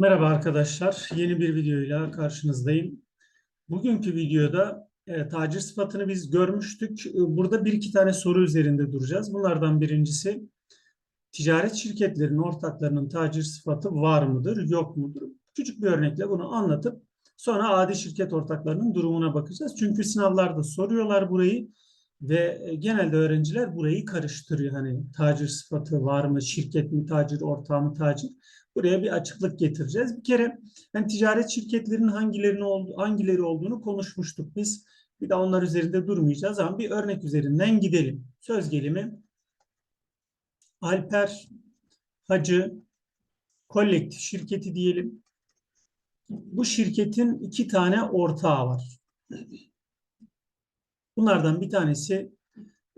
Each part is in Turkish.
Merhaba arkadaşlar. Yeni bir videoyla karşınızdayım. Bugünkü videoda e, tacir sıfatını biz görmüştük. E, Burada bir iki tane soru üzerinde duracağız. Bunlardan birincisi ticaret şirketlerinin ortaklarının tacir sıfatı var mıdır, yok mudur? Küçük bir örnekle bunu anlatıp sonra adi şirket ortaklarının durumuna bakacağız. Çünkü sınavlarda soruyorlar burayı ve e, genelde öğrenciler burayı karıştırıyor. Hani tacir sıfatı var mı, şirket mi tacir, ortağı mı tacir? Buraya bir açıklık getireceğiz. Bir kere yani ticaret şirketlerinin hangilerinin hangileri olduğunu konuşmuştuk biz. Bir de onlar üzerinde durmayacağız ama bir örnek üzerinden gidelim. Söz gelimi Alper Hacı kolektif şirketi diyelim. Bu şirketin iki tane ortağı var. Bunlardan bir tanesi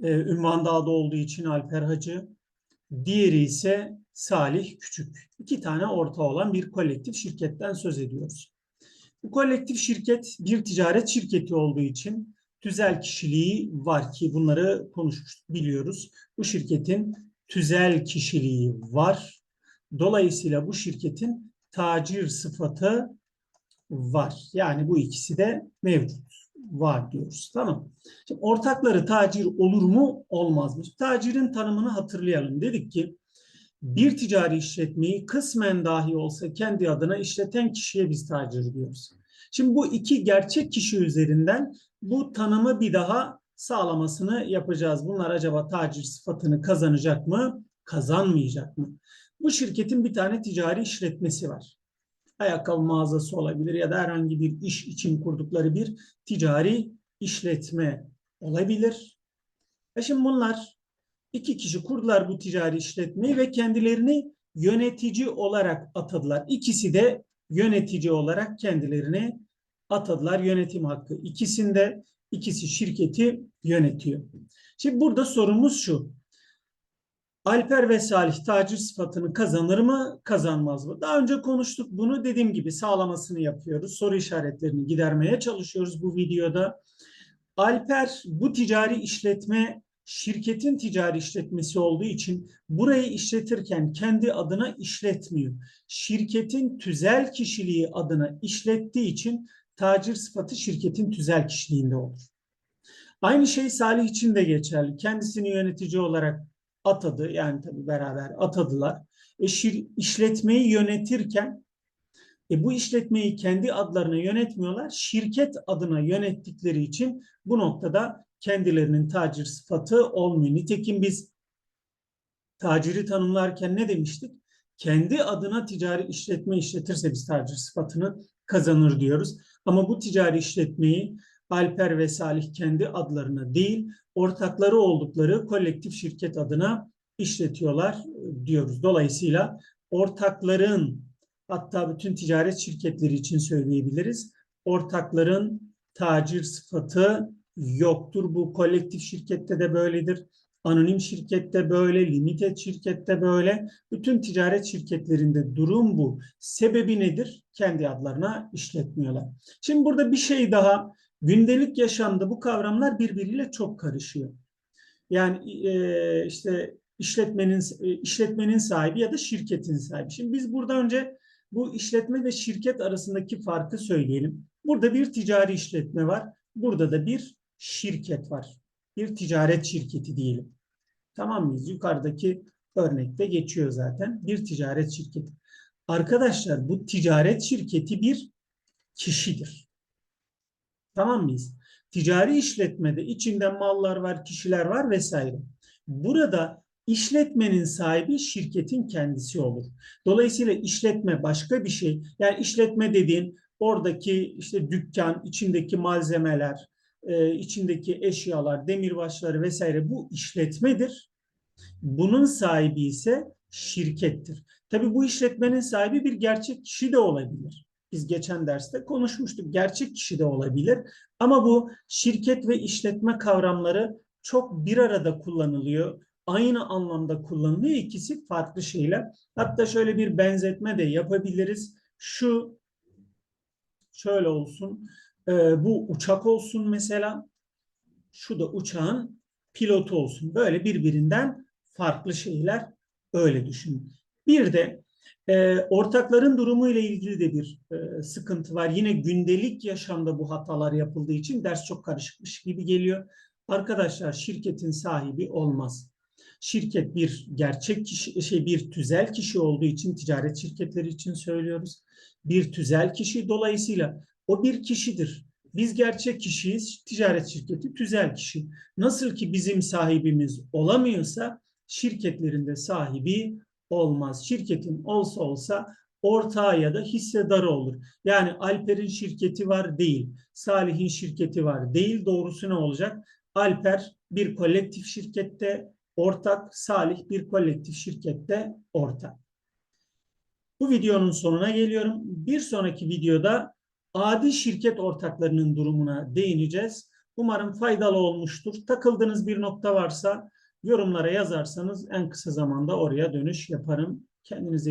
e, ünvan dağda olduğu için Alper Hacı. Diğeri ise Salih Küçük. İki tane ortağı olan bir kolektif şirketten söz ediyoruz. Bu kolektif şirket bir ticaret şirketi olduğu için tüzel kişiliği var ki bunları konuşmuştuk biliyoruz. Bu şirketin tüzel kişiliği var. Dolayısıyla bu şirketin tacir sıfatı var. Yani bu ikisi de mevcut var diyoruz. Tamam. Şimdi ortakları tacir olur mu? Olmaz mı? Tacirin tanımını hatırlayalım. Dedik ki bir ticari işletmeyi kısmen dahi olsa kendi adına işleten kişiye biz tacir diyoruz. Şimdi bu iki gerçek kişi üzerinden bu tanımı bir daha sağlamasını yapacağız. Bunlar acaba tacir sıfatını kazanacak mı, kazanmayacak mı? Bu şirketin bir tane ticari işletmesi var. Ayakkabı mağazası olabilir ya da herhangi bir iş için kurdukları bir ticari işletme olabilir. E şimdi bunlar iki kişi kurdular bu ticari işletmeyi ve kendilerini yönetici olarak atadılar. İkisi de yönetici olarak kendilerini atadılar yönetim hakkı. İkisinde ikisi şirketi yönetiyor. Şimdi burada sorumuz şu. Alper ve Salih tacir sıfatını kazanır mı, kazanmaz mı? Daha önce konuştuk bunu. Dediğim gibi sağlamasını yapıyoruz. Soru işaretlerini gidermeye çalışıyoruz bu videoda. Alper bu ticari işletme şirketin ticari işletmesi olduğu için burayı işletirken kendi adına işletmiyor. Şirketin tüzel kişiliği adına işlettiği için tacir sıfatı şirketin tüzel kişiliğinde olur. Aynı şey Salih için de geçerli. Kendisini yönetici olarak atadı. Yani tabii beraber atadılar. E, şir, işletmeyi yönetirken e, bu işletmeyi kendi adlarına yönetmiyorlar. Şirket adına yönettikleri için bu noktada kendilerinin tacir sıfatı olmuyor. Nitekim biz taciri tanımlarken ne demiştik? Kendi adına ticari işletme işletirse biz tacir sıfatını kazanır diyoruz. Ama bu ticari işletmeyi Alper ve Salih kendi adlarına değil, ortakları oldukları kolektif şirket adına işletiyorlar diyoruz. Dolayısıyla ortakların hatta bütün ticaret şirketleri için söyleyebiliriz. Ortakların tacir sıfatı yoktur. Bu kolektif şirkette de böyledir. Anonim şirkette böyle, limited şirkette böyle. Bütün ticaret şirketlerinde durum bu. Sebebi nedir? Kendi adlarına işletmiyorlar. Şimdi burada bir şey daha. Gündelik yaşamda bu kavramlar birbiriyle çok karışıyor. Yani e, işte işletmenin e, işletmenin sahibi ya da şirketin sahibi. Şimdi biz burada önce bu işletme ve şirket arasındaki farkı söyleyelim. Burada bir ticari işletme var. Burada da bir şirket var. Bir ticaret şirketi diyelim. Tamam mıyız? Yukarıdaki örnekte geçiyor zaten. Bir ticaret şirketi. Arkadaşlar bu ticaret şirketi bir kişidir. Tamam mıyız? Ticari işletmede içinde mallar var, kişiler var vesaire. Burada işletmenin sahibi şirketin kendisi olur. Dolayısıyla işletme başka bir şey. Yani işletme dediğin oradaki işte dükkan, içindeki malzemeler, e, içindeki eşyalar, demirbaşları vesaire bu işletmedir. Bunun sahibi ise şirkettir. Tabii bu işletmenin sahibi bir gerçek kişi de olabilir. Biz geçen derste konuşmuştuk. Gerçek kişi de olabilir. Ama bu şirket ve işletme kavramları çok bir arada kullanılıyor. Aynı anlamda kullanılıyor. İkisi farklı şeyler. Hatta şöyle bir benzetme de yapabiliriz. Şu şöyle olsun. Ee, bu uçak olsun mesela. Şu da uçağın pilotu olsun. Böyle birbirinden farklı şeyler öyle düşünün. Bir de E, ortakların durumu ile ilgili de bir e, sıkıntı var. Yine gündelik yaşamda bu hatalar yapıldığı için ders çok karışıkmış gibi geliyor. Arkadaşlar şirketin sahibi olmaz. Şirket bir gerçek kişi, şey bir tüzel kişi olduğu için ticaret şirketleri için söylüyoruz. Bir tüzel kişi dolayısıyla o bir kişidir. Biz gerçek kişiyiz, ticaret şirketi tüzel kişi. Nasıl ki bizim sahibimiz olamıyorsa şirketlerin de sahibi olmaz. Şirketin olsa olsa ortağı ya da hissedarı olur. Yani Alper'in şirketi var değil, Salih'in şirketi var değil. Doğrusu ne olacak? Alper bir kolektif şirkette ortak, Salih bir kolektif şirkette ortak. Bu videonun sonuna geliyorum. Bir sonraki videoda adi şirket ortaklarının durumuna değineceğiz. Umarım faydalı olmuştur. Takıldığınız bir nokta varsa yorumlara yazarsanız en kısa zamanda oraya dönüş yaparım. Kendinize iyi